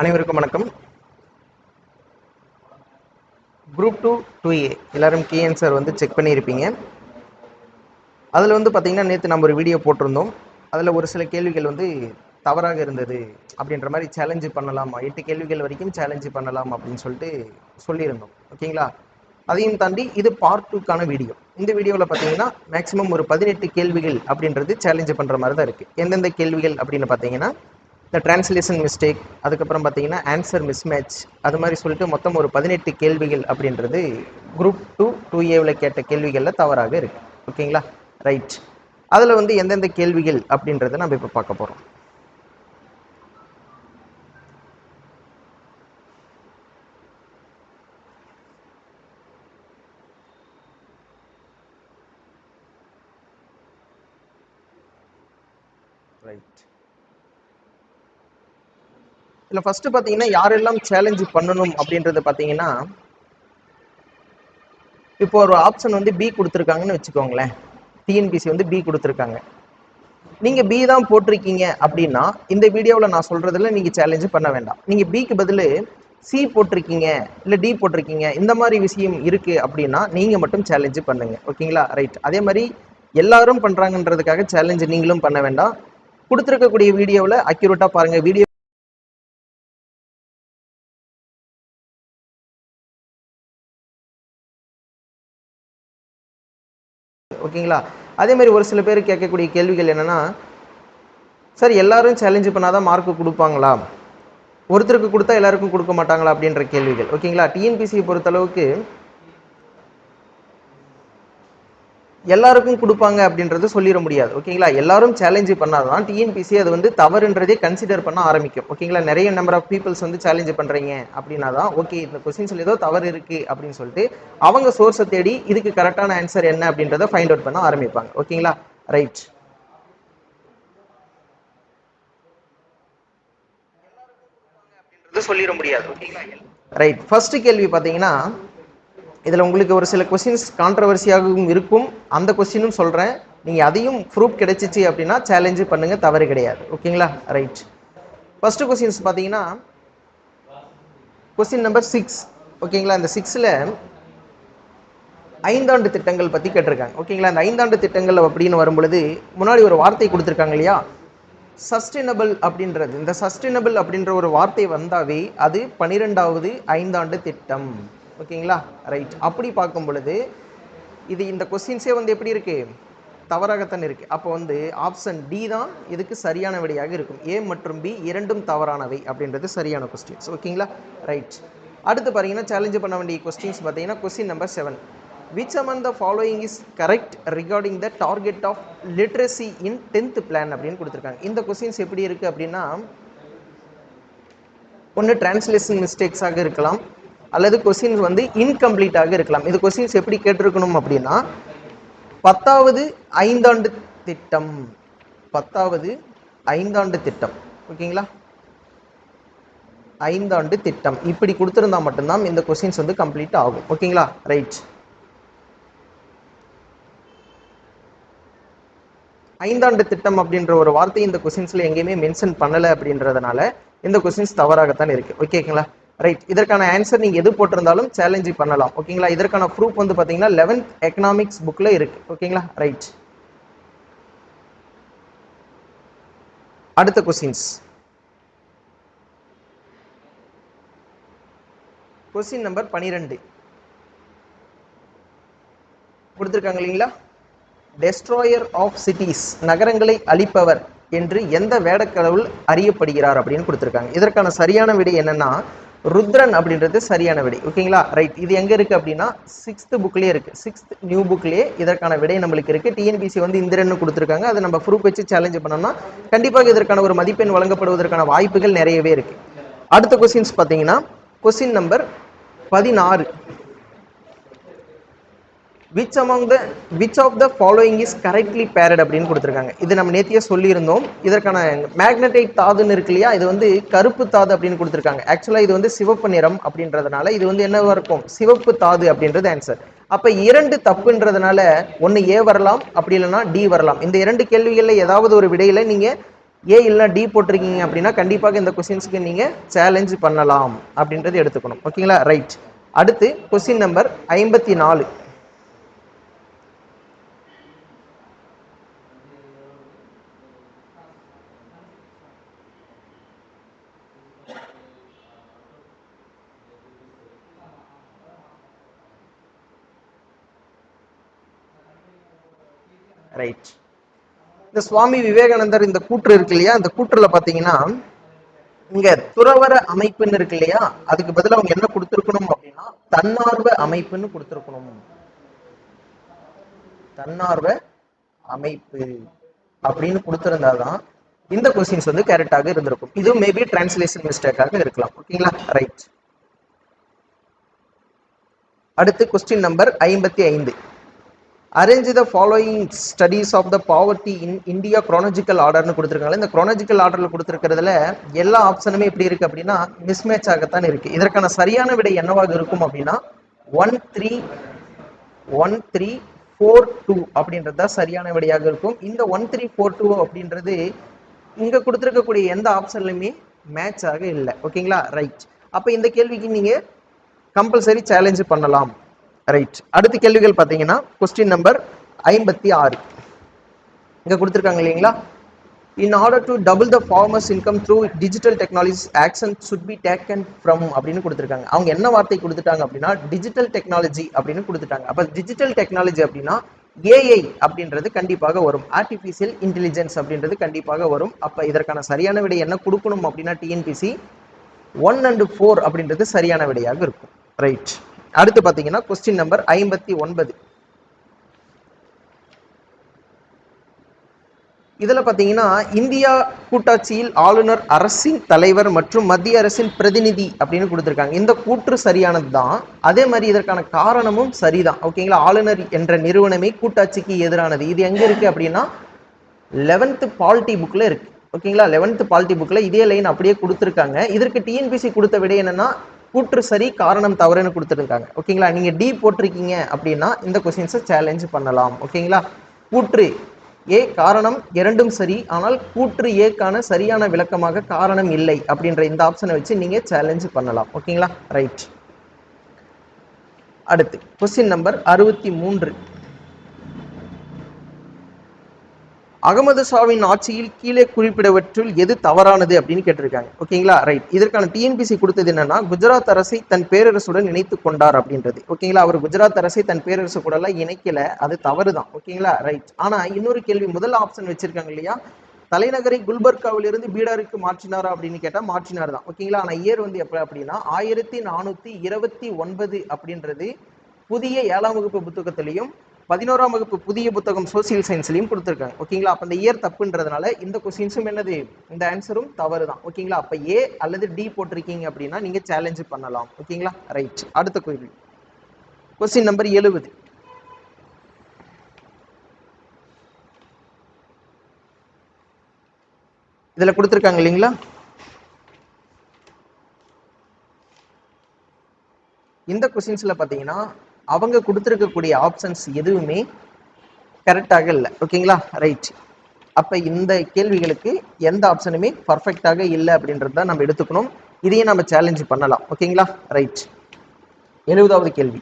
அனைவருக்கும் வணக்கம். Group two two ஏ எல்லாரும் கீ ஆன்சர் வந்து செக் பண்ணியிருப்பீங்க. அதில் வந்து பார்த்தீங்கன்னா நேற்று நம்ம ஒரு வீடியோ போட்டிருந்தோம். அதில் ஒரு சில கேள்விகள் வந்து தவறாக இருந்தது அப்படின்ற மாதிரி சேலஞ்சு பண்ணலாமா? எட்டு கேள்விகள் வரைக்கும் சேலஞ்சு பண்ணலாம் அப்படின்னு சொல்லிட்டு சொல்லியிருந்தோம். ஓகேங்களா? அதையும் தாண்டி இது பார்ட் டூக்கான வீடியோ இந்த வீடியோவில் பார்த்தீங்கன்னா மேக்ஸிமம் ஒரு பதினெட்டு கேள்விகள் அப்படின்றது சேலஞ்சு பண்ணுற மாதிரி தான் இருக்குது எந்தெந்த கேள்விகள் அப்படின்னு பார்த்தீங்கன்னா இந்த டிரான்ஸ்லேஷன் மிஸ்டேக் அதுக்கப்புறம் பார்த்தீங்கன்னா ஆன்சர் மிஸ்மேட்ச் அது மாதிரி சொல்லிட்டு மொத்தம் ஒரு பதினெட்டு கேள்விகள் அப்படின்றது குரூப் டூ டூ ஏவில் கேட்ட கேள்விகளில் தவறாக இருக்குது ஓகேங்களா ரைட் அதில் வந்து எந்தெந்த கேள்விகள் அப்படின்றத நம்ம இப்போ பார்க்க போகிறோம் ரைட் இதில் ஃபஸ்ட்டு பார்த்தீங்கன்னா யாரெல்லாம் சேலஞ்சு பண்ணணும் அப்படின்றது பார்த்தீங்கன்னா இப்போ ஒரு ஆப்ஷன் வந்து பி கொடுத்துருக்காங்கன்னு வச்சுக்கோங்களேன். டிஎன்பிசி வந்து பி கொடுத்துருக்காங்க. நீங்கள் பி தான் போட்டிருக்கீங்க அப்படின்னா இந்த வீடியோவில் நான் சொல்கிறதுல நீங்கள் சேலஞ்சு பண்ண வேண்டாம். நீங்கள் பிக்கு பதில் சி போட்டிருக்கீங்க இல்லை டி போட்டிருக்கீங்க இந்த மாதிரி விஷயம் இருக்குது அப்படின்னா நீங்கள் மட்டும் சேலஞ்சு பண்ணுங்க. ஓகேங்களா? ரைட் அதே மாதிரி எல்லாரும் பண்ணுறாங்கன்றதுக்காக சேலஞ்சு நீங்களும் பண்ண வேண்டாம். கொடுத்துருக்கக்கூடிய வீடியோவில் அக்யூரேட்டாக பாருங்கள் வீடியோ ஓகேங்களா? அதே மாதிரி ஒரு சில பேர் கேட்கக்கூடிய கேள்விகள் என்னன்னா சார் எல்லாரும் சேலஞ்சு பண்ணாதான் மார்க்கு கொடுப்பாங்களா? ஒருத்தருக்கு கொடுத்தா எல்லாருக்கும் கொடுக்க மாட்டாங்களா? அப்படின்ற கேள்விகள். ஓகேங்களா? டிஎன்பிசியை பொறுத்தளவுக்கு எல்லாருக்கும் கொடுப்பாங்க அப்படின்றது சொல்லிட முடியாது. ஓகேங்களா? எல்லாரும் சேலஞ்சு பண்ணாதான் டிஎன்பிசி அது வந்து தவறுன்றதே கன்சிடர் பண்ண ஆரம்பிக்கும். ஓகேங்களா? நிறைய நம்பர் ஆஃப் பீப்புள்ஸ் வந்து சேலஞ்சு பண்றீங்க அப்படின்னா தான் ஓகே இந்த கொஸ்டின்ஸ்ல ஏதோ தவறு இருக்கு அப்படின்னு சொல்லிட்டு அவங்க சோர்ஸை தேடி இதுக்கு கரெக்டான ஆன்சர் என்ன அப்படின்றத ஃபைண்ட் அவுட் பண்ண ஆரம்பிப்பாங்க. ஓகேங்களா? ரைட் சொல்லிட முடியாது. ஓகேங்களா? ரைட் ஃபர்ஸ்ட் கேள்வி பார்த்தீங்கன்னா இதில் உங்களுக்கு ஒரு சில கொஸ்டின்ஸ் கான்ட்ரவர்சியாகவும் இருக்கும். அந்த கொஸ்டினும் சொல்கிறேன் நீங்கள் அதையும் ப்ரூஃப் கிடைச்சிச்சு அப்படின்னா சேலஞ்சு பண்ணுங்கள் தவறு கிடையாது. ஓகேங்களா ரைட் ஃபஸ்ட்டு கொஸ்டின்ஸ் பார்த்தீங்கன்னா கொஸ்டின் நம்பர் சிக்ஸ் ஓகேங்களா இந்த சிக்ஸில் ஐந்தாண்டு திட்டங்கள் பற்றி கேட்டிருக்காங்க. ஓகேங்களா இந்த ஐந்தாண்டு திட்டங்கள் அப்படின்னு வரும்பொழுது முன்னாடி ஒரு வார்த்தை கொடுத்துருக்காங்க இல்லையா? சஸ்டைனபிள் அப்படின்றது. இந்த சஸ்டைனபிள் அப்படின்ற ஒரு வார்த்தை வந்தாவே அது பன்னிரெண்டாவது ஐந்தாண்டு திட்டம். ஓகேங்களா? ரைட் அப்படி பார்க்கும் பொழுது இது இந்த கொஸ்டின்ஸே வந்து எப்படி இருக்கு? தவறாகத்தான் இருக்கு. அப்போ வந்து ஆப்ஷன் டி தான் இதுக்கு சரியான விடையாக இருக்கும். ஏ மற்றும் பி இரண்டும் தவறானவை அப்படின்றது சரியான கொஸ்டின்ஸ் ஓகேங்களா? ரைட் அடுத்து பார்த்தீங்கன்னா சேலஞ்சு பண்ண வேண்டிய கொஸ்டின்ஸ் பார்த்தீங்கன்னா question number seven which among the following is correct regarding the target of literacy in tenth plan அப்படின்னு கொடுத்துருக்காங்க. இந்த கொஸ்டின்ஸ் எப்படி இருக்கு அப்படின்னா ஒன்று டிரான்ஸ்லேஷன் மிஸ்டேக்ஸாக இருக்கலாம். அல்லது கொஸ்டின்ஸ் வந்து இன்கம்ப்ளீட்டாக இருக்கலாம். இது கொஸ்டின்ஸ் எப்படி கேட்டிருக்கணும் அப்படின்னா பத்தாவது ஐந்தாண்டு திட்டம். பத்தாவது ஐந்தாண்டு திட்டம். ஓகேங்களா ஐந்தாண்டு திட்டம். இப்படி கொடுத்துருந்தா மட்டும்தான் இந்த கொஸ்டின்ஸ் வந்து கம்ப்ளீட் ஆகும். ஓகேங்களா ரைட் ஐந்தாண்டு திட்டம் அப்படின்ற ஒரு வார்த்தை இந்த கொஸ்டின்ஸில் எங்கேயுமே மென்ஷன் பண்ணலை அப்படின்றதுனால இந்த கொஸ்டின்ஸ் தவறாகத்தான் இருக்குது ஓகேங்களா ரைட் இதற்கான ஆன்சர் நீங்க எது போட்டிருந்தாலும் சேலஞ்சு பண்ணலாம். ஓகேங்களா இதற்கான ப்ரூஃப் வந்து பாத்தீங்கன்னா லெவன்த் எக்கனாமிக்ஸ் புக்ல இருக்கு. ஓகேங்களா ரைட் அடுத்த கொஸ்டின்ஸ் கொஸ்டின் நம்பர் பனிரெண்டு. கொடுத்துருக்காங்க இல்லைங்களா? டெஸ்ட்ராயர் ஆஃப் சிட்டிஸ் நகரங்களை அழிப்பவர் என்று எந்த வேடக்கடவுள் அறியப்படுகிறார் அப்படின்னு கொடுத்துருக்காங்க. இதற்கான சரியான விடை என்னன்னா ருத்ரன் அப்படின்றது சரியான விடை. ஓகேங்களா? ரைட் இது எங்கே இருக்குது அப்படின்னா சிக்ஸ்த்து புக்லேயே இருக்குது சிக்ஸ்த் நியூ புக்லேயே இதற்கான விடை நம்மளுக்கு இருக்குது டிஎன்பிசி வந்து இந்திரன்னு கொடுத்துருக்காங்க. அதை நம்ம ப்ரூஃப் வச்சு சேலஞ்ச் பண்ணோம்னா கண்டிப்பாக இதற்கான ஒரு மதிப்பெண் வழங்கப்படுவதற்கான வாய்ப்புகள் நிறையவே இருக்குது அடுத்த கொஸ்டின்ஸ் பார்த்தீங்கன்னா கொஸ்டின் நம்பர் பதினாறு. Which among the which of the following is correctly paired அப்படின்னு கொடுத்துருக்காங்க. இது நம்ம நேத்தியே சொல்லியிருந்தோம். இதற்கான மேக்னடைட் தாதுன்னு இருக்கு இல்லையா? இது வந்து கருப்பு தாது அப்படின்னு கொடுத்துருக்காங்க. ஆக்சுவலாக இது வந்து சிவப்பு நிறம் அப்படின்றதுனால இது வந்து என்னவா இருக்கும்? சிவப்பு தாது அப்படின்றது ஆன்சர் அப்போ இரண்டு தப்புன்றதுனால ஒன்று ஏ வரலாம் அப்படி இல்லைன்னா டி வரலாம். இந்த இரண்டு கேள்விகளில் ஏதாவது ஒரு விடையில் நீங்கள் ஏ இல்லைனா டி போட்டிருக்கீங்க அப்படின்னா கண்டிப்பாக இந்த கொஸ்டின்ஸ்க்கு நீங்கள் சேலஞ்ச் பண்ணலாம் அப்படின்றது எடுத்துக்கணும். ஓகேங்களா ரைட் அடுத்து கொஸ்டின் நம்பர் ஐம்பத்தி நாலு. ரைட் இந்த சுவாமி விவேகானந்தர் இந்த கூற்று இருக்கு இல்லையா? இந்த கூற்றுல பாத்தீங்கன்னா இங்க துறவர அமைப்புன்னு இருக்கு இல்லையா? அதுக்கு பதிலா அவங்க என்ன கொடுத்துருக்கணும் அப்படின்னா தன்னார்வ அமைப்புன்னு கொடுத்துருக்கணும். தன்னார்வ அமைப்பு அப்படின்னு கொடுத்திருந்தாதான் இந்த கொஸ்டின்ஸ் வந்து கரெக்டாக இருந்திருக்கும். இது மேபி டிரான்ஸ்லேஷன் மிஸ்டேக்காக இருக்கலாம். ஓகேங்களா ரைட் அடுத்து கொஸ்டின் நம்பர் ஐம்பத்தி ஐந்து. Arrange the following studies of the poverty in India chronological ஆர்டர்னு கொடுத்துருக்காங்க இந்த குரோனாஜிக்கல் ஆர்டரில் கொடுத்துருக்கிறதுல எல்லா ஆப்ஷனுமே எப்படி இருக்குது அப்படின்னா மிஸ்மேட்ச் ஆகத்தான் இருக்குது இதற்கான சரியான விடை என்னவாக இருக்கும் அப்படின்னா one three one three four two அப்படின்றது தான் சரியான விடையாக இருக்கும். இந்த ஒன் த்ரீ ஃபோர் டூ அப்படின்றது இங்கே கொடுத்துருக்கக்கூடிய எந்த ஆப்ஷன்லையுமே மேட்ச் ஆக இல்லை. ஓகேங்களா? ரைட் அப்போ இந்த கேள்விக்கு நீங்கள் கம்பல்சரி சேலஞ்சு பண்ணலாம். ரைட் அடுத்த கேள்விகள் பார்த்தீங்கன்னா கொஸ்டின் நம்பர் ஐம்பத்தி ஆறு. இங்கே கொடுத்துருக்காங்க இல்லைங்களா? In order to double the farmers income through digital technologies action should be taken from அப்படின்னு கொடுத்துருக்காங்க. அவங்க என்ன வார்த்தை கொடுத்துட்டாங்க அப்படின்னா டிஜிட்டல் டெக்னாலஜி அப்படின்னு கொடுத்துட்டாங்க. அப்போ டிஜிட்டல் டெக்னாலஜி அப்படின்னா ஏஐ அப்படின்றது கண்டிப்பாக வரும். ஆர்டிஃபிஷியல் இன்டெலிஜென்ஸ் அப்படின்றது கண்டிப்பாக வரும். அப்போ இதற்கான சரியான விடை என்ன கொடுக்கணும் அப்படின்னா டிஎன்பிசி ஒன் அண்ட் ஃபோர் அப்படின்றது சரியான விடையாக இருக்கும். ரைட் அடுத்து பார்த்தீங்கன்னா கொஸ்டின் நம்பர் ஐம்பத்தி ஒன்பது. இதுல பாத்தீங்கன்னா இந்தியா கூட்டாட்சியில் ஆளுநர் அரசின் தலைவர் மற்றும் மத்திய அரசின் பிரதிநிதி அப்படின்னு கொடுத்திருக்காங்க. இந்த கூற்று சரியானது தான். அதே மாதிரி இதற்கான காரணமும் சரிதான். ஓகேங்களா ஆளுநர் என்ற நிறுவனமே கூட்டாட்சிக்கு எதிரானது. இது எங்க இருக்கு அப்படின்னா லெவன்த்து பாலிட்டி புக்ல இருக்கு. ஓகேங்களா லெவன்த்து பாலிட்டி புக்ல இதே லைன் அப்படியே கொடுத்துருக்காங்க. இதற்கு டிஎன்பிசி கொடுத்த விட என்னன்னா கூற்று சரி காரணம் தவறுன்னு கொடுத்துருக்காங்க ஓகேங்களா? நீங்கள் டி போட்டிருக்கீங்க அப்படின்னா இந்த கொஸ்டின்ஸை சேலஞ்சு பண்ணலாம். ஓகேங்களா? கூற்று. ஏ காரணம் இரண்டும் சரி. ஆனால் கூற்று ஏக்கான சரியான விளக்கமாக காரணம் இல்லை அப்படின்ற இந்த ஆப்ஷனை வச்சு நீங்கள் சேலஞ்சு பண்ணலாம். ஓகேங்களா? ரைட் அடுத்து கொஸ்டின் நம்பர் அறுபத்தி மூன்று. அகமது ஷாவின் ஆட்சியில் கீழே குறிப்பிடவற்றுள் எது தவறானது அப்படின்னு கேட்டிருக்காங்க. ஓகேங்களா? ரைட் இதற்கான டிஎன்பிசி கொடுத்தது என்னன்னா குஜராத் அரசை தன் பேரரசுடன் இணைத்து கொண்டார் அப்படின்றது. ஓகேங்களா? அவர் குஜராத் அரசை தன் பேரரசு கூட எல்லாம் இணைக்கல. அது தவறு தான் ஓகேங்களா? ரைட் ஆனா இன்னொரு கேள்வி முதல் ஆப்ஷன் வச்சிருக்காங்க இல்லையா? தலைநகரை குல்பர்காவில் இருந்து பீடாருக்கு மாற்றினாரா அப்படின்னு கேட்டால் மாற்றினார் தான் ஓகேங்களா? ஆனால் இயர் வந்து எப்போ அப்படின்னா ஆயிரத்தி நானூற்றி இருபத்தி ஒன்பது அப்படின்றது புதிய ஏழாம் வகுப்பு புத்தகத்திலையும் பதினோராம் வகுப்பு புதிய புத்தகம் சோசியல் சயின்ஸ்லையும் கொடுத்துருக்காங்க. ஓகேங்களா அப்போ அந்த இயர் தப்புன்றதுனால இந்த கொஸ்டின்ஸும் என்னது? இந்த ஆன்சரும் தவறு தான் ஓகேங்களா அப்போ ஏ அல்லது டி போட்டிருக்கீங்க அப்படின்னா நீங்கள் சேலஞ்ச் பண்ணலாம். ஓகேங்களா ரைட் அடுத்த கேள்வி கொஸ்டின் நம்பர் எழுபது. இதில் கொடுத்துருக்காங்க இல்லைங்களா? இந்த கொஸ்டின்ஸில் பார்த்தீங்கன்னா அவங்க கொடுத்துருக்கக்கூடிய ஆப்ஷன்ஸ் எதுவுமே கரெக்டாக இல்லை. ஓகேங்களா ரைட் அப்ப இந்த கேள்விகளுக்கு எந்த ஆப்ஷனுமே பர்ஃபெக்டாக இல்லை அப்படின்றது தான் நம்ம எடுத்துக்கணும். இதையும் நம்ம சேலஞ்ச் பண்ணலாம். ஓகேங்களா ரைட் எழுபதாவது கேள்வி.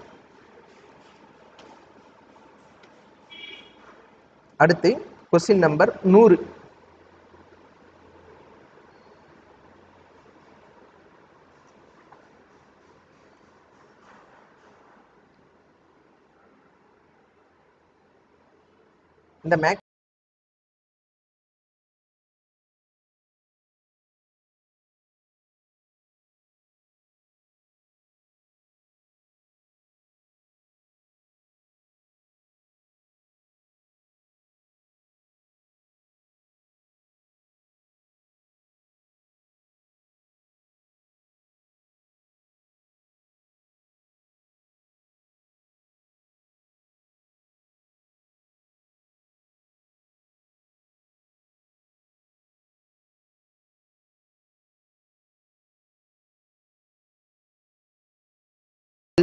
அடுத்து கொஸ்டின் நம்பர் நூறு. இந்த மேக்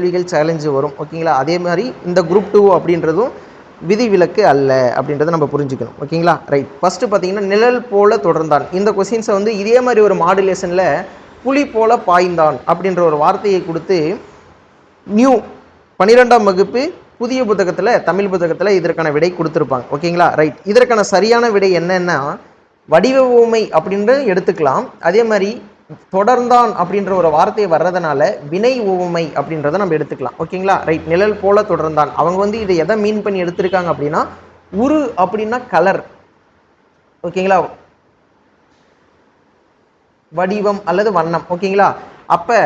கேள்விகள் சேலஞ்சு வரும். ஓகேங்களா அதே மாதிரி இந்த குரூப் டூ அப்படின்றதும் விதிவிலக்கு அல்ல அப்படின்றத நம்ம புரிஞ்சுக்கணும். ஓகேங்களா ரைட் ஃபஸ்ட்டு பார்த்தீங்கன்னா நிழல் போல தொடர்ந்தான். இந்த கொஸ்டின்ஸை வந்து இதே மாதிரி ஒரு மாடுலேஷனில் புலி போல பாய்ந்தான் அப்படின்ற ஒரு வார்த்தையை கொடுத்து நியூ பன்னிரெண்டாம் வகுப்பு புதிய புத்தகத்தில் தமிழ் புத்தகத்தில் இதற்கான விடை கொடுத்துருப்பாங்க. ஓகேங்களா ரைட் இதற்கான சரியான விடை என்னென்னா வடிவ ஊமை அப்படின்ற எடுத்துக்கலாம். அதே மாதிரி தொடர்ந்தான் அப்படின்ற ஒரு வார்த்தை வர்றதுனால வினை உவமை அப்படின்றத நம்ம எடுத்துக்கலாம். ஓகேங்களா? ரைட் நிழல் போல தொடர்ந்தான். அவங்க வந்து இதை எதை மீன் பண்ணி எடுத்திருக்காங்க அப்படின்னா உரு அப்படின்னா கலர் ஓகேங்களா? வடிவம் அல்லது வண்ணம். ஓகேங்களா? அப்ப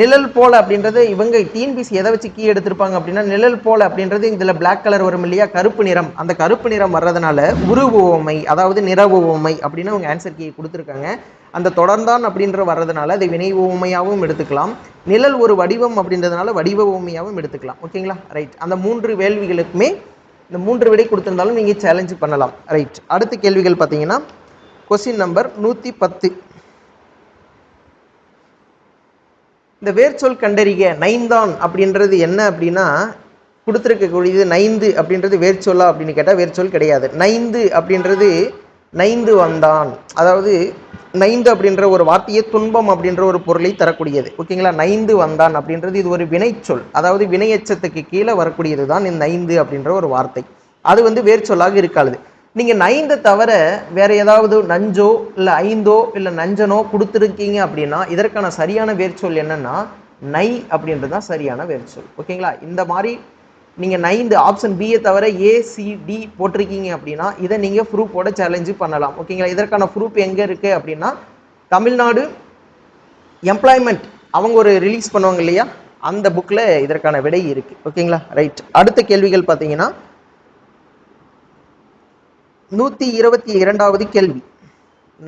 நிழல் போல அப்படின்றது இவங்க டிஎன்பிசி எதை வச்சு கீ எடுத்திருப்பாங்க அப்படின்னா நிழல் போல அப்படின்றது இதுல பிளாக் கலர் வரும் இல்லையா? கருப்பு நிறம். அந்த கருப்பு நிறம் வர்றதுனால உருவமை அதாவது நிறவுவமை அப்படின்னு அவங்க ஆன்சர் கீ கொடுத்துருக்காங்க. அந்த தொடர்ந்தான் அப்படின்ற வர்றதுனால அதை வினை உவமையாகவும் எடுத்துக்கலாம். நிழல் ஒரு வடிவம் அப்படின்றதுனால வடிவ உவமையாகவும் எடுத்துக்கலாம். ஓகேங்களா? ரைட் அந்த மூன்று வேள்விகளுக்குமே இந்த மூன்று விடை கொடுத்துருந்தாலும் நீங்கள் சேலஞ்சு பண்ணலாம். ரைட் அடுத்த கேள்விகள் பார்த்தீங்கன்னா கொஸ்டின் நம்பர் நூற்றி பத்து. இந்த வேர்ச்சொல் கண்டறிக நைந்தான் அப்படின்றது என்ன அப்படின்னா கொடுத்துருக்கக்கூடியது நைந்து அப்படின்றது வேர்ச்சொல்லா அப்படின்னு கேட்டால் வேர்ச்சொல் கிடையாது. நைந்து அப்படின்றது நைந்து வந்தான். அதாவது நைந்து அப்படின்ற ஒரு வார்த்தையே துன்பம் அப்படின்ற ஒரு பொருளை தரக்கூடியது. ஓகேங்களா? நைந்து வந்தான் அப்படின்றது இது ஒரு வினைச்சொல். அதாவது வினையச்சத்துக்கு கீழே வரக்கூடியது தான் இந்த நைந்து அப்படின்ற ஒரு வார்த்தை. அது வந்து வேர்ச்சொல்லாக இருக்காது. நீங்கள் நைந்த தவிர வேற ஏதாவது நஞ்சோ இல்லை ஐந்தோ இல்லை நஞ்சனோ கொடுத்துருக்கீங்க அப்படின்னா இதற்கான சரியான வேர்ச்சொல் என்னன்னா நை அப்படின்றது தான் சரியான வேர்ச்சொல். ஓகேங்களா? இந்த மாதிரி நீங்கள் நைந்து ஆப்ஷன் பியை தவிர ஏசிடி போட்டிருக்கீங்க அப்படின்னா இதை நீங்கள் ப்ரூஃபோட சேலஞ்சு பண்ணலாம். ஓகேங்களா இதற்கான ப்ரூஃப் எங்கே இருக்குது அப்படின்னா தமிழ்நாடு எம்ப்ளாய்மெண்ட் அவங்க ஒரு ரிலீஸ் பண்ணுவாங்க இல்லையா? அந்த புக்கில் இதற்கான விடை இருக்குது ஓகேங்களா ரைட் அடுத்த கேள்விகள் பார்த்தீங்கன்னா நூற்றி இருபத்தி இரண்டாவது கேள்வி.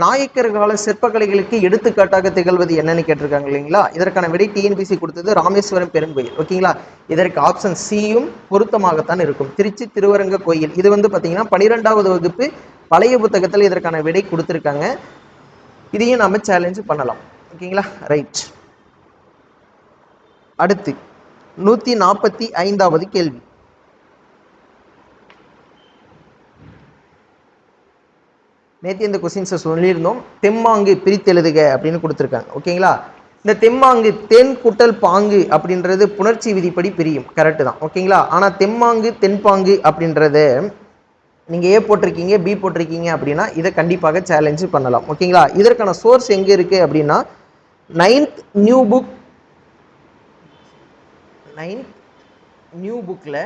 நாயக்கர் கால சிற்பக்கலைகளுக்கு எடுத்துக்காட்டாக திகழ்வது என்னன்னு கேட்டிருக்காங்க இல்லைங்களா? இதற்கான விடை டிஎன்பிசி கொடுத்தது ராமேஸ்வரம் பெருங்கோயில் ஓகேங்களா? இதற்கு ஆப்ஷன் சியும் பொருத்தமாகத்தான் இருக்கும். திருச்சி திருவரங்க கோயில். இது வந்து பார்த்தீங்கன்னா பனிரெண்டாவது வகுப்பு பழைய புத்தகத்தில் இதற்கான விடை கொடுத்துருக்காங்க. இதையும் நாம சேலஞ்சு பண்ணலாம். ஓகேங்களா? ரைட் அடுத்து நூற்றி நாற்பத்தி ஐந்தாவது கேள்வி. நேற்று இந்த கொஸ்டின்ஸை சொல்லியிருந்தோம். தெம்மாங்கு பிரித்தெழுதுக அப்படின்னு கொடுத்துருக்காங்க. ஓகேங்களா இந்த தெம்மாங்கு தென் குட்டல் பாங்கு அப்படின்றது புணர்ச்சி விதிப்படி பிரியும். கரெக்டு தான். ஓகேங்களா ஆனால் தெம்மாங்கு தென்பாங்கு அப்படின்றது நீங்கள் ஏ போட்டிருக்கீங்க பி போட்டிருக்கீங்க அப்படின்னா இதை கண்டிப்பாக சேலஞ்சு பண்ணலாம். ஓகேங்களா இதற்கான சோர்ஸ் எங்கே இருக்குது அப்படின்னா ninth new book ninth new புக்கில்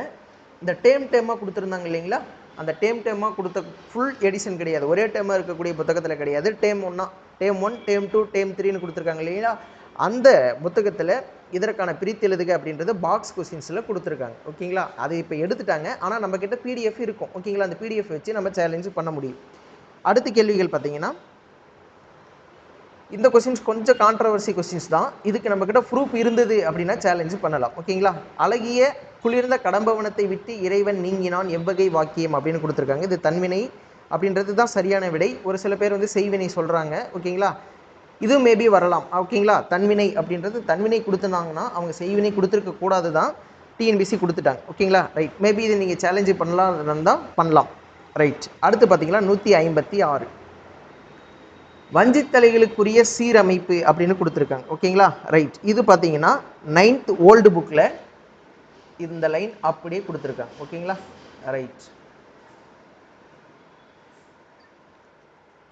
இந்த டேம் டேமாக கொடுத்துருந்தாங்க இல்லைங்களா? அந்த டேம் டேமாக கொடுத்த ஃபுல் எடிஷன் கிடையாது. ஒரே டேமாக இருக்கக்கூடிய புத்தகத்தில் கிடையாது. டேம் ஒன்னா term one term two term த்ரீன்னு கொடுத்துருக்காங்க இல்லைங்களா அந்த புத்தகத்தில் இதற்கான பிரித்து எழுதுக அப்படின்றது பாக்ஸ் கொஸ்டின்ஸில் கொடுத்துருக்காங்க. ஓகேங்களா? அதை இப்போ எடுத்துட்டாங்க. ஆனால் நம்மக்கிட்ட பிடிஎஃப் இருக்கும். ஓகேங்களா? அந்த பிடிஎஃப் வச்சு நம்ம சேலஞ்சு பண்ண முடியும். அடுத்த கேள்விகள் பார்த்தீங்கன்னா இந்த கொஸ்டின்ஸ் கொஞ்சம் கான்ட்ரவர்சி கொஸ்டின்ஸ் தான். இதுக்கு நம்மக்கிட்ட ப்ரூஃப் இருந்தது அப்படின்னா சேலஞ்சு பண்ணலாம். ஓகேங்களா? அழகிய குளிர்ந்த கடம்பவனத்தை விட்டு இறைவன் நீங்கினான் எவ்வகை வாக்கியம் அப்படின்னு கொடுத்துருக்காங்க. இது தன்வினை அப்படின்றது தான் சரியான விடை. ஒரு சில பேர் வந்து செய்வினை சொல்கிறாங்க ஓகேங்களா? இது மேபி வரலாம். ஓகேங்களா? தன்வினை அப்படின்றது தன்வினை கொடுத்துருந்தாங்கன்னா அவங்க செய்வினை கொடுத்துருக்க கூடாது தான் டிஎன்பிசி கொடுத்துட்டாங்க. ஓகேங்களா? ரைட் மேபி இது நீங்கள் சேலஞ்சு பண்ணலாம் இருந்தால் பண்ணலாம். ரைட் அடுத்து பார்த்தீங்கன்னா நூற்றி ஐம்பத்தி ஆறு. வஞ்சித்தலைகளுக்குரிய சீரமைப்பு அப்படின்னு கொடுத்துருக்காங்க. ஓகேங்களா? ரைட் இது பார்த்தீங்கன்னா நைன்த் ஓல்டு புக்கில் இந்த லைன் அப்படியே கொடுத்துருக்கேன் ஓகேங்களா? ரைட்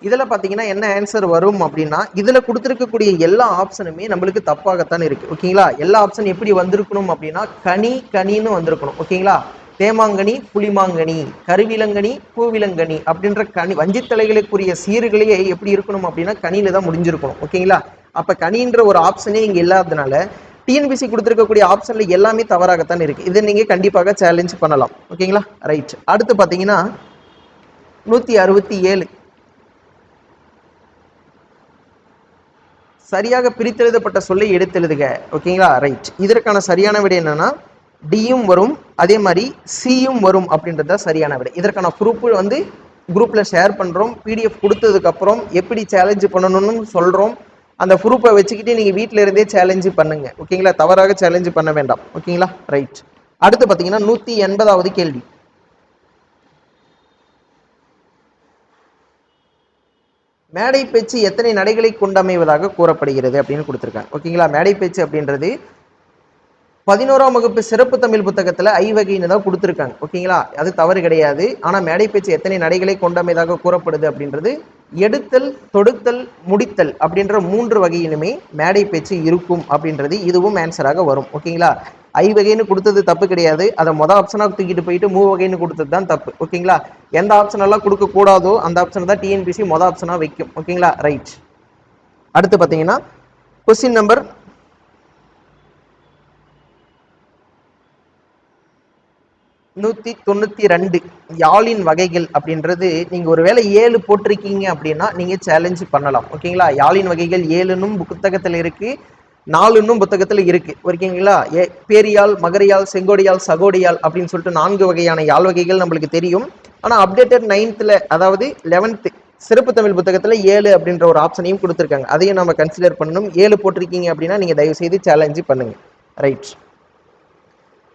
இதில் பார்த்தீங்கன்னா என்ன ஆன்சர் வரும் அப்படின்னா இதில் கொடுத்துருக்கக்கூடிய எல்லா ஆப்ஷனுமே நம்மளுக்கு தப்பாகத்தான் இருக்கு. ஓகேங்களா? எல்லா ஆப்ஷன் எப்படி வந்திருக்கணும் அப்படின்னா கனி கனின்னு வந்திருக்கணும். ஓகேங்களா? தேமாங்கனி புளிமாங்கனி கருவிலங்கனி பூவிலங்கனி அப்படின்ற கனி வஞ்சித்தலைகளுக்குரிய சீர்களையே எப்படி இருக்கணும் அப்படின்னா கனியில தான் முடிஞ்சிருக்கணும். ஓகேங்களா? அப்போ கனின்ற ஒரு ஆப்ஷனே இங்கே இல்லாததுனால டிஎன்பிசி கொடுத்துருக்கக்கூடிய ஆப்ஷனில் எல்லாமே தவறாகத்தான் இருக்குது இதை நீங்கள் கண்டிப்பாக சேலஞ்ச் பண்ணலாம். ஓகேங்களா ரைட் அடுத்து பார்த்தீங்கன்னா நூற்றி அறுபத்தி ஏழு. சரியாக பிரித்தெழுதப்பட்ட சொல்லை எடுத்தெழுதுக. ஓகேங்களா ரைட் இதற்கான சரியான விடை என்னன்னா டியும் வரும் அதே மாதிரி சியும் வரும் அப்படின்றது தான் சரியான விடை. இதற்கான ப்ரூஃப் வந்து குரூப்பில் ஷேர் பண்ணுறோம் பிடிஎஃப் கொடுத்ததுக்கப்புறம் எப்படி சேலஞ்சு பண்ணணும்னு சொல்கிறோம் அந்த ப்ரூஃபை வச்சுக்கிட்டு நீங்கள் வீட்டில் இருந்தே சேலஞ்சு பண்ணுங்க. ஓகேங்களா தவறாக சேலஞ்சு பண்ண வேண்டாம். ஓகேங்களா ரைட் அடுத்து பார்த்தீங்கன்னா நூற்றி எண்பதாவது கேள்வி. மேடை பேச்சு எத்தனை நடைகளை கொண்டமைவதாக கூறப்படுகிறது அப்படின்னு கொடுத்துருக்காங்க. ஓகேங்களா மேடை பேச்சு அப்படின்றது பதினோராம் வகுப்பு சிறப்பு தமிழ் புத்தகத்தில் ஐவகைன்னு தான் கொடுத்துருக்காங்க. ஓகேங்களா அது தவறு கிடையாது. ஆனால் மேடை பேச்சு எத்தனை நடைகளை கொண்டமைதாக கூறப்படுது அப்படின்றது எடுத்தல் தொடுத்தல் முடித்தல் அப்படின்ற மூன்று வகையிலுமே மேடை பேச்சு இருக்கும் அப்படின்றது இதுவும் ஆன்சராக வரும். ஓகேங்களா ஐ வகைன்னு கொடுத்தது தப்பு கிடையாது. அதை மொதல் ஆப்ஷனாக தூக்கிட்டு போயிட்டு மூ வகைன்னு கொடுத்தது தான் தப்பு. ஓகேங்களா எந்த ஆப்ஷன் எல்லாம் அந்த ஆப்ஷன் தான் டிஎன்பிசி மொதல் ஆப்ஷனாக வைக்கும். ஓகேங்களா ரைட் அடுத்து பார்த்தீங்கன்னா கொஸ்டின் நம்பர் நூற்றி தொண்ணூற்றி ரெண்டு யாழின் வகைகள் அப்படின்றது நீங்கள் ஒருவேளை ஏழு போட்டிருக்கீங்க அப்படின்னா நீங்கள் சேலஞ்ச் பண்ணலாம். ஓகேங்களா? யாழின் வகைகள் ஏழுன்னும் புத்தகத்தில் இருக்குது நாலுன்னும் புத்தகத்தில் இருக்குது ஓகேங்களா? ஏ பேரியால் மகரியால் செங்கோடியால் சகோடியால் அப்படின்னு சொல்லிட்டு நான்கு வகையான யாழ் வகைகள் நம்மளுக்கு தெரியும். ஆனால் அப்டேட்டட் நைன்த்தில் அதாவது லெவன்த்து சிறப்பு தமிழ் புத்தகத்தில் ஏழு அப்படின்ற ஒரு ஆப்ஷனையும் கொடுத்துருக்காங்க. அதையும் நம்ம கன்சிடர் பண்ணணும். ஏழு போட்டிருக்கீங்க அப்படின்னா நீங்கள் தயவு செய்து சேலஞ்சு பண்ணுங்கள் ரைட்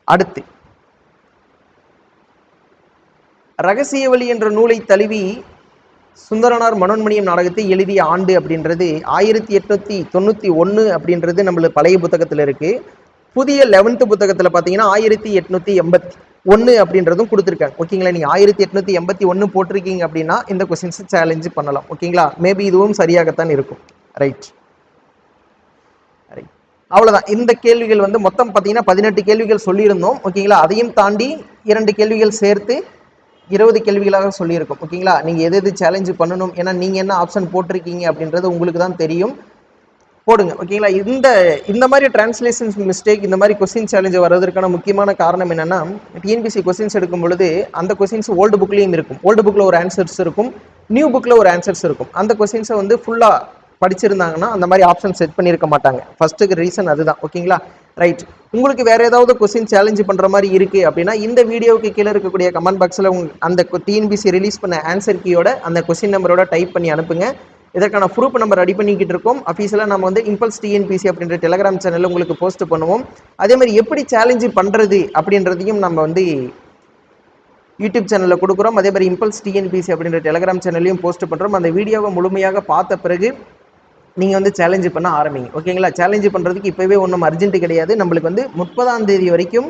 அடுத்து ரகசிய வழி என்ற நூலை தழுவி சுந்தரனார் மனோன்மணியம் நாடகத்தை எழுதிய ஆண்டு அப்படின்றது ஆயிரத்தி எட்நூத்தி தொண்ணூற்றி ஒன்று அப்படின்றது நம்மளுக்கு பழைய புத்தகத்தில் இருக்கு. புதிய லெவன்த்து புத்தகத்தில் பார்த்தீங்கன்னா ஆயிரத்தி எட்நூத்தி எண்பத்தி ஒன்று அப்படின்றதும் கொடுத்துருக்காங்க. ஓகேங்களா? நீங்கள் ஆயிரத்தி எட்நூத்தி எண்பத்தி ஒன்று போட்டிருக்கீங்க அப்படின்னா இந்த கொஸ்டின்ஸை சேலஞ்சு பண்ணலாம். ஓகேங்களா? மேபி இதுவும் சரியாகத்தான் இருக்கும். ரைட் ரைட் அவ்வளோதான் இந்த கேள்விகள் வந்து மொத்தம் பார்த்தீங்கன்னா பதினெட்டு கேள்விகள் சொல்லியிருந்தோம். ஓகேங்களா? அதையும் தாண்டி இரண்டு கேள்விகள் சேர்த்து இருபது கேள்விகளாக சொல்லியிருக்கோம் ஓகேங்களா? நீங்கள் எது எது சேலஞ்சு பண்ணணும் ஏன்னா நீங்கள் என்ன ஆப்ஷன் போட்டிருக்கீங்க அப்படின்றது உங்களுக்கு தான் தெரியும். போடுங்க ஓகேங்களா? இந்த இந்த மாதிரி டிரான்ஸ்லேஷன்ஸ் மிஸ்டேக் இந்த மாதிரி கொஸ்டின் சேலஞ்சு வர்றதற்கான முக்கியமான காரணம் என்னென்னா டிஎன்பிசி கொஸ்டின்ஸ் எடுக்கும் பொழுது அந்த கொஸ்டின்ஸ் ஓல்டு புக்லேயும் இருக்கும். ஓல்டு புக்கில் ஒரு ஆன்சர்ஸ் இருக்கும் நியூ புக்கில் ஒரு ஆன்சர்ஸ் இருக்கும். அந்த கொஸ்டின்ஸை வந்து ஃபுல்லாக படிச்சிருந்தாங்கன்னா அந்த மாதிரி ஆப்ஷன் செட் பண்ணியிருக்க மாட்டாங்க. ஃபர்ஸ்ட்டுக்கு ரீசன் அதுதான் ஓகேங்களா? ரைட் உங்களுக்கு வேறு ஏதாவது கொஸ்டின் சேலஞ்சு பண்ணுற மாதிரி இருக்குது அப்படின்னா இந்த வீடியோவுக்கு கீழே இருக்கக்கூடிய கமெண்ட் பாக்ஸில் உங் அந்த டிஎன்பிசி ரிலீஸ் பண்ண ஆன்சர் கீயோட அந்த கொஸ்டின் நம்பரோட டைப் பண்ணி அனுப்புங்க. இதற்கான ப்ரூஃப் நம்பர் ரெடி பண்ணிக்கிட்டு இருக்கோம். அஃபீஷியலாக நம்ம வந்து இம்பல்ஸ் டிஎன்பிசி அப்படின்ற டெலகிராம் சேனலில் உங்களுக்கு போஸ்ட் பண்ணுவோம். அதே மாதிரி எப்படி சேலஞ்சு பண்ணுறது அப்படின்றதையும் நம்ம வந்து யூடியூப் சேனலில் கொடுக்குறோம். அதே மாதிரி இம்பல்ஸ் டிஎன்பிசி அப்படின்ற டெலகிராம் சேனல்லையும் போஸ்ட் பண்ணுறோம் அந்த வீடியோவை முழுமையாக பார்த்த பிறகு நீங்கள் வந்து சேலஞ்சு பண்ண ஆரம்பிங்க. ஓகேங்களா? சேலஞ்சு பண்ணுறதுக்கு இப்போவே ஒன்றும் அர்ஜென்ட்டு கிடையாது. நம்மளுக்கு வந்து முப்பதாம் தேதி வரைக்கும்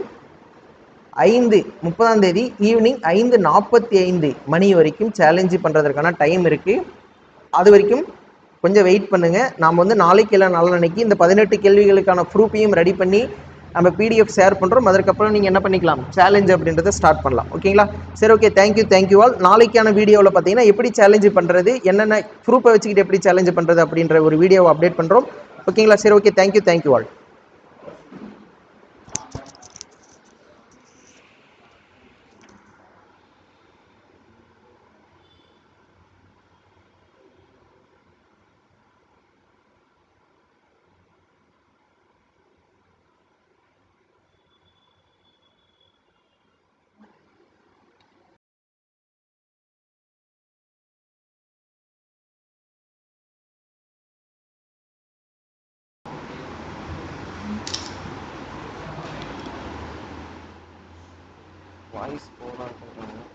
ஐந்து முப்பதாம் தேதி ஈவினிங் ஐந்து நாற்பத்தி ஐந்து மணி வரைக்கும் சேலஞ்சு பண்ணுறதுக்கான டைம் இருக்குது அது வரைக்கும் கொஞ்சம் வெயிட் பண்ணுங்கள் நாம் வந்து நாளைக்கு இல்லை நாளன்னைக்கு இந்த பதினெட்டு கேள்விகளுக்கான ப்ரூஃபையும் ரெடி பண்ணி நம்ம பிடிஎஃப் ஷேர் பண்ணுறோம் அதற்கப்புறம் நீங்கள் என்ன பண்ணிக்கலாம்? சேலஞ்ச் அப்படின்றத ஸ்டார்ட் பண்ணலாம். ஓகேங்களா சரி ஓகே தேங்க்யூ தேங்க்யூ ஆல் நாளைக்கான வீடியோவில் பார்த்தீங்கன்னா எப்படி சேலஞ்சு பண்ணுறது என்னென்ன ப்ரூஃபை வச்சுக்கிட்டு எப்படி சேலஞ்சு பண்ணுறது அப்படின்ற ஒரு வீடியோவை அப்டேட் பண்ணுறோம் ஓகேங்களா சரி okay thank you thank you all País o Barcelona.